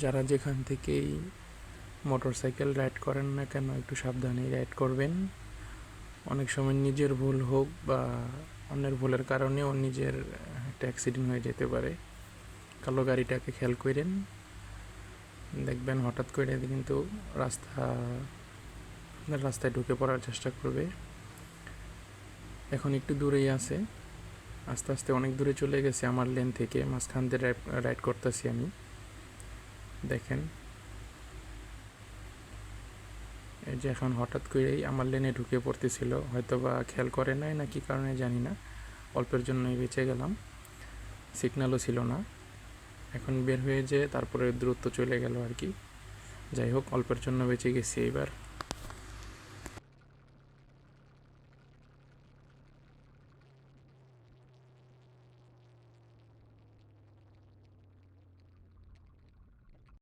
যারা যেখান থেকেই মোটর সাইকেল রাইড করেন না কেন, একটু সাবধানে রাইড করবেন। অনেক সময় নিজের ভুল হোক বা অন্যের ভুলের কারণেও নিজের একটা অ্যাক্সিডেন্ট হয়ে যেতে পারে। কালো গাড়িটাকে খেয়াল করেন। দেখবেন হঠাৎ করে কিন্তু রাস্তা, আপনার রাস্তায় ঢুকে পড়ার চেষ্টা করবে। এখন একটু দূরেই আছে। আস্তে আস্তে অনেক দূরে চলে গেছে আমার লেন থেকে। মাঝখান দিয়ে রাইড করতেছি আমি। দেখেন। এই যে এখন হঠাৎ করেই আমার লেনে ঢুকে পড়তেছিল হয়তো বা খেয়াল করে নাই না কি কারণে জানি না। অল্পের জন্যই বেঁচে গেলাম। সিগন্যালও ছিল না। এখন বের হয়ে যে তারপরে দ্রুত চলে গেল আর কি। যাই হোক, অল্পের জন্য বেঁচে গেছি এবার